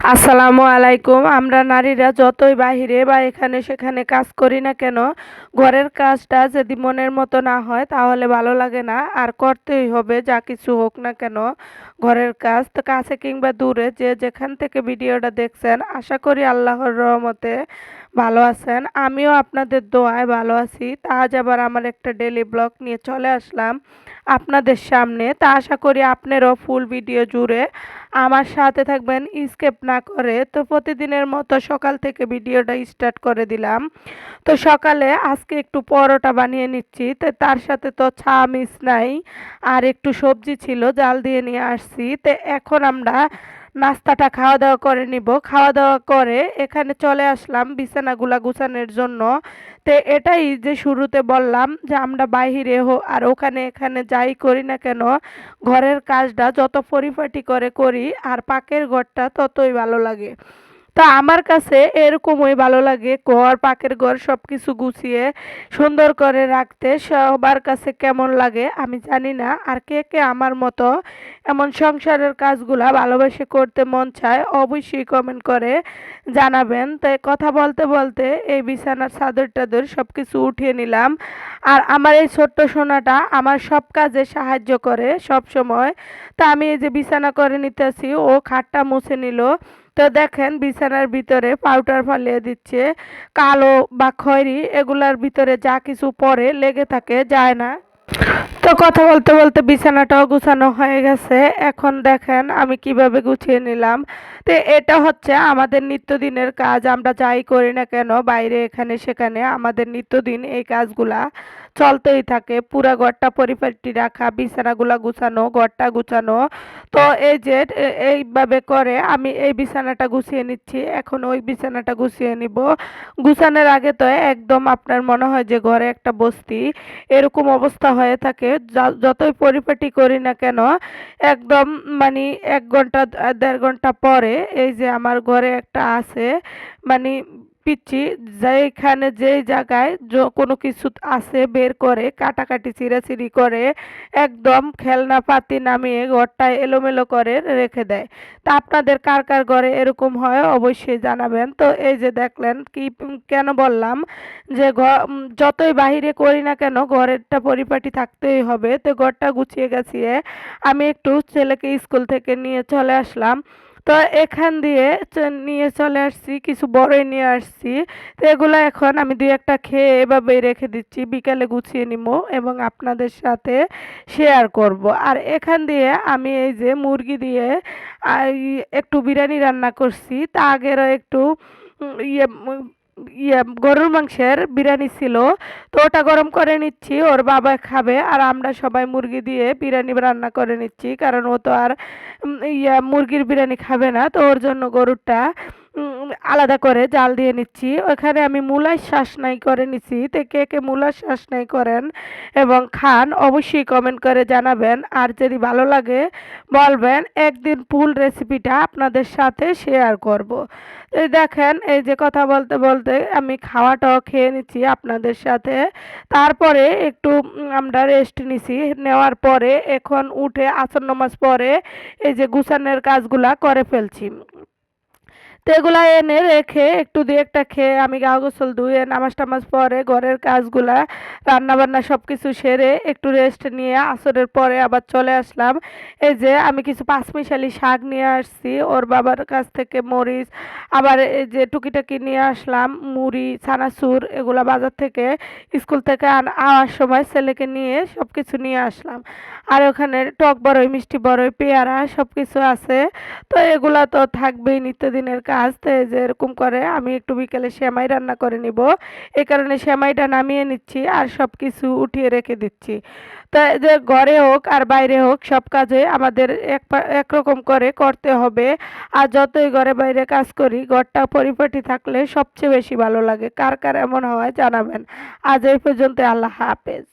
আসসালামু আলাইকুম। আমরা নারীরা যতই বাহিরে বা এখানে সেখানে কাজ করি না কেন, ঘরের কাজটা যদি মনের মতো না হয় তাহলে ভালো লাগে না। আর করতেই হবে যা কিছু হোক না কেন ঘরের কাজ। তো কাছে কিংবা দূরে যে যেখান থেকে ভিডিওটা দেখছেন, আশা করি আল্লাহর রহমতে ভালো আছেন? আমিও আপনাদের দোয়ায় ভালো আছি। তা আজ আবার আমার একটা ডেলি ব্লগ নিয়ে চলে আসলাম আপনাদের সামনে। তা আশা করি আপনারও ফুল ভিডিও জুড়ে। আমার সাথে থাকবেন স্কেপ না করে। তো প্রতিদিনের মতো সকাল থেকে ভিডিওটা স্টার্ট করে দিলাম। তো সকালে আজকে একটু পরোটা বানিয়ে নিচ্ছি। তো তার সাথে তো ছা মিস নাই। আর একটু সবজি ছিল, জাল দিয়ে নিয়ে আসছি। তো এখন আমরা নাস্তাটা খাওয়া দাওয়া করে নিব। খাওয়া দাওয়া করে এখানে চলে আসলাম বিছানাগুলা গুছানোর জন্য। তো এটাই যে শুরুতে বললাম যে আমরা বাহিরে হো, আর ওখানে এখানে যাই করি না কেন, ঘরের কাজটা যত পরিপাটি করে করি, আর পাকের ঘরটা ততই ভালো লাগে। তো আমার কাছে এরকমই ভালো লাগে। ঘর, পাকের ঘর সব কিছু গুছিয়ে সুন্দর করে রাখতে সবার কাছে কেমন লাগে আমি জানি না। আর কে কে আমার মতো এমন সংসারের কাজগুলা ভালোবেসে করতে মন চায় অবশ্যই কমেন্ট করে জানাবেন। তাই কথা বলতে বলতে এই বিছানার চাদর টাদর সব কিছু উঠিয়ে নিলাম। আর আমার এই ছোট্ট সোনাটা আমার সব কাজে সাহায্য করে সব সময় তা আমি এই যে বিছানা করে নিতেছি, ও খাটটা মুছে নিল। তো দেখেন বিছানার ভিতরে পাউডার ফালিয়ে দিচ্ছে, কালো বা খয়েরি এগুলার ভিতরে যা কিছু পরে লেগে থাকে যায় না। তো কথা বলতে বলতে বিছানাটাও গুছানো হয়ে গেছে। এখন দেখেন আমি কীভাবে গুছিয়ে নিলাম। তো এটা হচ্ছে আমাদের নিত্যদিনের কাজ, আমরা যাই করি না কেন বাইরে এখানে সেখানে আমাদের নিত্যদিন এই কাজগুলা। চলতেই থাকে। পুরা ঘরটা পরিপাটি রাখা, বিছানাগুলা গুছানো, ঘরটা গুছানো। তো এই যে এইভাবে করে আমি এই বিছানাটা গুছিয়ে নিচ্ছি। এখন ওই বিছানাটা গুছিয়ে নিব। গুছানোর আগে তো একদম আপনার মনে হয় যে ঘরে একটা বস্তি, এরকম অবস্থা হয়ে থাকে। যতই পরিপাটি করি না কেন, একদম মানে এক ঘণ্টা, দেড় ঘণ্টা পরে এই যে আমার ঘরে একটা আছে মানে পিচ্ছি যেখানে যেই জায়গায় কোনো কিছু আছে বের করে, কাটাকাটি চিরাচিরি করে, একদম খেলনা পাতি নামিয়ে ঘরটা এলোমেলো করে রেখে দেয়। তা আপনাদের কার কার ঘরে এরকম হয় অবশ্যই জানাবেন। তো এই যে দেখলেন কি কেন বললাম যে ঘর যতই বাহিরে করি না কেন ঘরেরটা পরিপাটি থাকতেই হবে। তো ঘরটা গুছিয়ে গেছিয়ে আমি একটু ছেলেকে স্কুল থেকে নিয়ে চলে আসলাম। তো এখান দিয়ে নিয়ে চলে আসছি, কিছু বড়ই নিয়ে আসছি। তো এগুলো এখন আমি দুই একটা খেয়ে এভাবে রেখে দিচ্ছি, বিকালে গুছিয়ে নিব এবং আপনাদের সাথে শেয়ার করব। আর এখান দিয়ে আমি এই যে মুরগি দিয়ে একটু বিরিয়ানি রান্না করছি। তা আগেরও একটু ইয়ে ইয়ে গরুর মাংসের বিরিয়ানি ছিল। তো ওটা গরম করে নিচ্ছি, ওর বাবা খাবে আর আমরা সবাই মুরগি দিয়ে বিরিয়ানি রান্না করে নিচ্ছি। কারণ ও তো আর ইয়ে মুরগির বিরিয়ানি খাবে না, তো ওর জন্য গরুরটা আলাদা করে জাল দিয়ে নিচ্ছি। ওখানে আমি মূলার শ্বাস নাই করে নিচ্ছি তো কে কে মূলার শ্বাস নাই করেন এবং খান, অবশ্যই কমেন্ট করে জানাবেন। আর যদি ভালো লাগে বলবেন, একদিন ফুল রেসিপিটা আপনাদের সাথে শেয়ার করব। এই দেখেন, এই যে কথা বলতে বলতে আমি খাওয়াটাও খেয়ে নিচ্ছি আপনাদের সাথে। তারপরে একটু আমরা রেস্ট নিছি। নেওয়ার পরে এখন উঠে আসর নামাজ পরে এই যে গুছানোর কাজগুলা করে ফেলছি। তো এগুলা এনে রেখে একটু দিয়ে একটা খেয়ে আমি গা গোসল ধুয়ে নামাজ টামাজ পরে ঘরের কাজগুলা রান্না বান্না সব কিছু সেরে একটু রেস্ট নিয়ে আসরের পরে আবার চলে আসলাম। এই যে আমি কিছু পাঁচমিশালি শাক নিয়ে আসছি, ওর বাবার কাছ থেকে মরিচ, আবার এই যে টুকিটাকি নিয়ে আসলাম, মুড়ি, ছানাচুর এগুলা বাজার থেকে স্কুল থেকে আওয়ার সময় ছেলেকে নিয়ে সব কিছু নিয়ে আসলাম। আর ওখানে টক বড়ই মিষ্টি বড়ই পেয়ারা সব কিছু আছে। তো এগুলা তো থাকবেই নিত্যদিনের কাজ। তো এই যে এরকম করে আমি একটু বিকেলে সেমাই রান্না করে নিব। এই কারণে সেমাইটা নামিয়ে নিচ্ছি আর সব কিছু উঠিয়ে রেখে দিচ্ছি। তো যে ঘরে হোক আর বাইরে হোক সব কাজে আমাদের এক একরকম করে করতে হবে। আর যতই ঘরে বাইরে কাজ করি, ঘরটা পরিপাটি থাকলে সবচেয়ে বেশি ভালো লাগে। কার কার এমন হয় জানাবেন। আজ এই পর্যন্ত আল্লাহ হাফেজ।